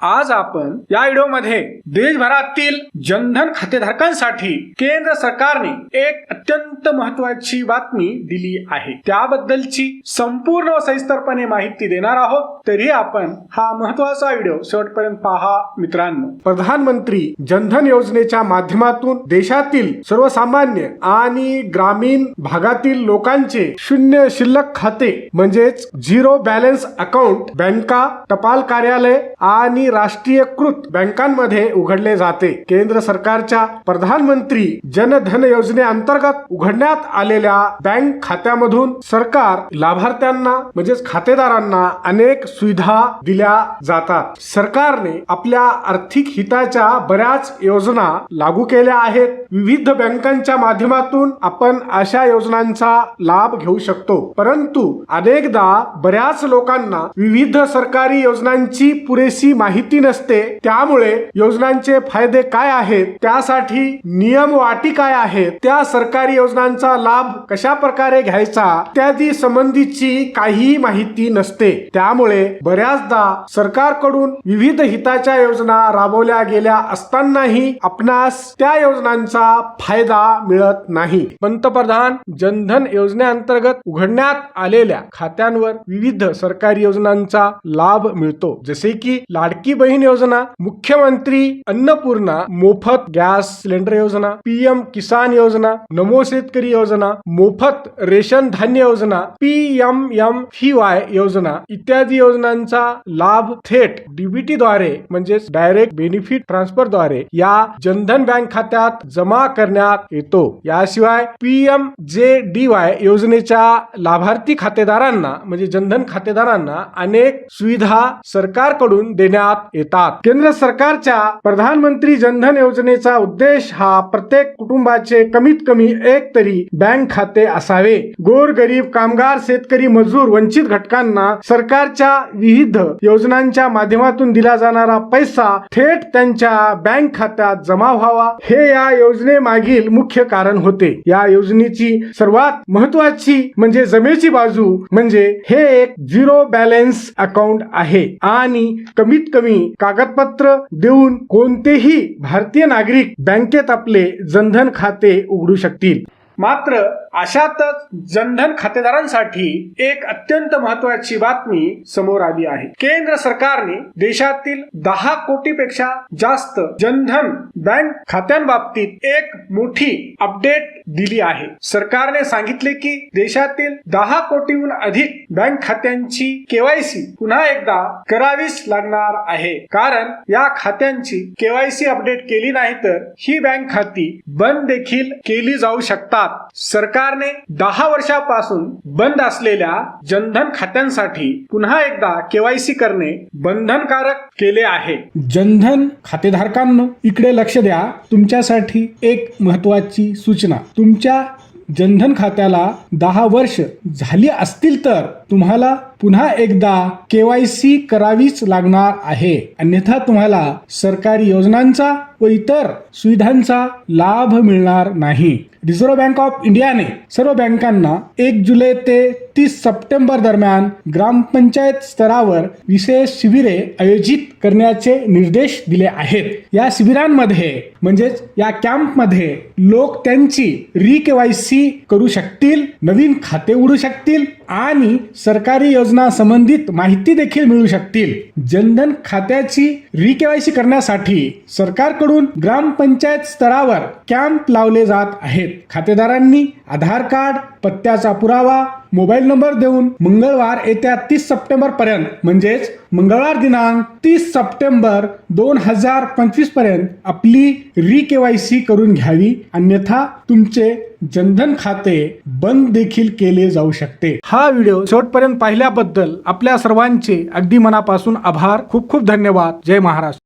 आज आपण या व्हिडिओमध्ये देशभरातील जनधन खातेधारकांसाठी केंद्र सरकारने एक अत्यंत महत्वाची बातमी दिली आहे. त्याबद्दलची संपूर्ण व सविस्तरपणे माहिती देणार आहोत. तरी आपण हा महत्त्वाचा व्हिडिओ शेवटपर्यंत पहा मित्रांनो. प्रधानमंत्री जनधन योजनेच्या माध्यमातून देशातील सर्वसामान्य आणि ग्रामीण भागातील लोकांचे शून्य शिल्लक खाते म्हणजेच झिरो बॅलन्स अकाउंट बँका टपाल कार्यालय आणि राष्ट्रीयकृत बँकांमध्ये उघडले जाते. केंद्र सरकारच्या प्रधानमंत्री जनधन योजनेअंतर्गत उघडण्यात आलेल्या बँक खात्यामधून सरकार लाभार्थ्यांना म्हणजेच खातेदारांना अनेक सुविधा दिल्या जातात. सरकारने आपल्या आर्थिक हिताच्या बऱ्याच योजना लागू केल्या आहेत. विविध बँकांच्या माध्यमातून आपण अशा योजनांचा लाभ घेऊ शकतो. परंतु अनेकदा बऱ्याच लोकांना विविध सरकारी योजनांची पुरेशी माहिती माहिती नसते त्यामुळे योजनांचे फायदे काय आहेत त्यासाठी नियम वाटी अटी काय आहेत त्या सरकारी योजनांचा लाभ कशा प्रकारे घ्यायचा इत्यादी संबंधीची काही माहिती नसते. त्यामुळे बऱ्याचदा सरकारकडून विविध हिताच्या योजना राबवल्या गेल्या असतानाही आपणास त्या योजनांचा फायदा मिळत नाही. पंतप्रधान जनधन योजनेअंतर्गत उघडण्यात आलेल्या खात्यांवर विविध सरकारी योजनांचा लाभ मिळतो. जसे की लाडकी बहीण योजना मुख्यमंत्री अन्नपूर्णा मोफत गॅस सिलेंडर योजना पीएम किसान योजना नमो शेतकरी योजना मोफत रेशन धान्य योजना पीएम एम वाय योजना इत्यादी योजनांचा लाभ थेट डीबीटी द्वारे म्हणजेच डायरेक्ट बेनिफिट ट्रान्सफरद्वारे या जनधन बँक खात्यात जमा करण्यात येतो. याशिवाय पीएम जे डी वाय योजनेच्या लाभार्थी खातेदारांना म्हणजे जनधन खातेदारांना अनेक सुविधा सरकारकडून देण्यात येतात. केंद्र सरकारच्या प्रधानमंत्री जनधन योजनेचा उद्देश हा प्रत्येक कुटुंबाचे कमीत कमी एक तरी बँक खाते असावे. गोर गरीब कामगार शेतकरी मजूर वंचित घटकांना सरकारच्या विविध योजनांच्या माध्यमातून दिला जाणारा पैसा थेट त्यांच्या बँक खात्यात जमा व्हावा. हे या योजनेमागील मुख्य कारण होते. या योजनेची सर्वात महत्वाची म्हणजे जमेची बाजू म्हणजे हे एक झिरो बॅलन्स अकाउंट आहे. आणि कमीत कमी कागदपत्र देऊन कोणतेही भारतीय नागरिक बँकेत आपले जनधन खाते उघडू शकतील. मात्र अशातच जनधन खातेदारांसाठी एक अत्यंत महत्वाची बातमी समोर आली आहे. केंद्र सरकारने देशातील दहा कोटीपेक्षा जास्त जनधन बँक खात्यांबाबतीत एक मोठी अपडेट दिली आहे. सरकारने सांगितले की देशातील दहा कोटीहून अधिक बँक खात्यांची केवायसी पुन्हा एकदा करावीच लागणार आहे. कारण या खात्यांची केवायसी अपडेट केली नाही तर ही बँक खाती बंद देखील केली जाऊ शकतात. सरकारने दहा वर्षापासून बंद असलेल्या जनधन खात्यांसाठी पुन्हा एकदा केवायसी करणे बंधनकारक केले आहे. जनधन खातेधारकांना इकडे लक्ष द्या. तुमच्यासाठी एक महत्वाची सूचना. तुमच्या जनधन खात्याला दहा वर्ष झाली असतील तर तुम्हाला पुन्हा एकदा केवायसी करावीच लागणार आहे. अन्यथा तुम्हाला सरकारी योजनांचा व इतर सुविधांचा लाभ मिळणार नाही. रिझर्व्ह बँक ऑफ इंडियाने सर्व बँकांना एक जुलै ते तीस सप्टेंबर दरम्यान ग्रामपंचायत स्तरावर विशेष शिबिरे आयोजित करण्याचे निर्देश दिले आहेत. या शिबिरांमध्ये म्हणजेच या कॅम्पमध्ये लोक त्यांची री केवायसी करू शकतील नवीन खाते उघडू शकतील आणि सरकारी योजना योजना संबंधित माहिती देखील मिळू शकतील. जनधन खात्याची रिकेवायसी करण्यासाठी सरकारकडून ग्रामपंचायत स्तरावर कॅम्प लावले जात आहेत. खातेदारांनी आधार कार्ड पत्त्याचा पुरावा मोबाईल नंबर देऊन मंगळवार येत्या तीस सप्टेंबर पर्यंत म्हणजेच मंगळवार दिनांक तीस सप्टेंबर दोन हजार पंचवीसपर्यंत आपली री केवायसी करून घ्यावी. अन्यथा तुमचे जनधन खाते बंद देखील केले जाऊ शकते. हा व्हिडिओ शेवटपर्यंत पाहिल्याबद्दल आपल्या सर्वांचे अगदी मनापासून आभार. खूप खूप धन्यवाद. जय महाराष्ट्र.